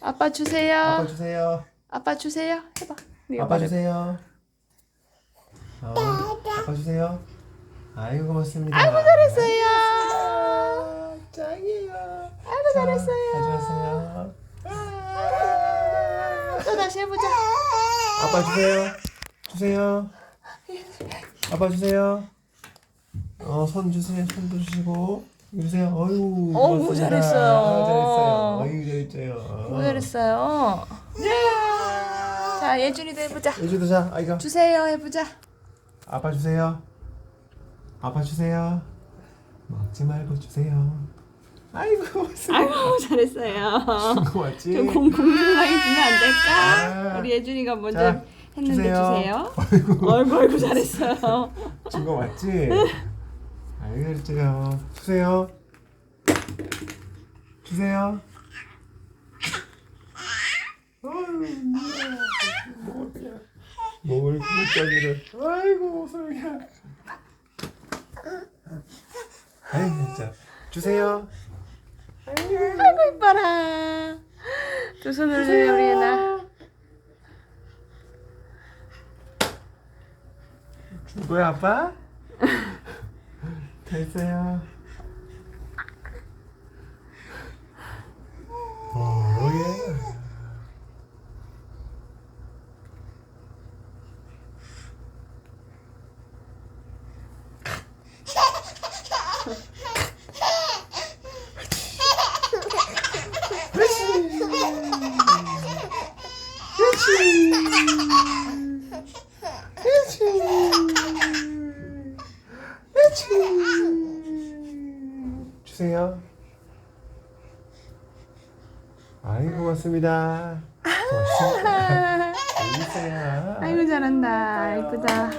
아빠 주세요. 아빠 주세요. 아빠 주세요. 해봐. 네가 아빠 말해. 주세요. 어, 아빠 주세요. 아이고 고맙습니다. 아이고 잘했어요. 아, 짱이에요. 아이고 잘했어요. 가져왔어요. 또 다시 해보자. 아빠 주세요. 주세요. 아빠 주세요. 어, 손 주세요. 손도 주시고. 주세요. 어유. 어우, 잘했어요. 잘했어요. 어유 잘했어요. 뭐 잘했어요. 자 예준이도 해보자. 예주도 자. 아이가. 주세요 해보자. 아빠 주세요. 아빠 주세요. 먹지 말고 주세요. 아이고 고맙습니다. 아이고 잘했어요. 고맙지. 좀 공, 공정하게 주면 안 될까? 아. 우리 예준이가 먼저 자, 했는데 주세요. 주세요. 아이고 아이고 잘했어요. 준거 맞지? 아이고 잘했어요. 주세요. 주세요. 먹을 꿀떡이를. 아이고 소영이야. 아이 진짜. 주세요. 아이고 이뻐라. 두 손으로 주세요 우리 예나. 준 거야 아빠? 됐어요. 오예. 주세요. 아이고. 고맙습니다. 재밌어요. 아이고 잘한다. 이쁘다.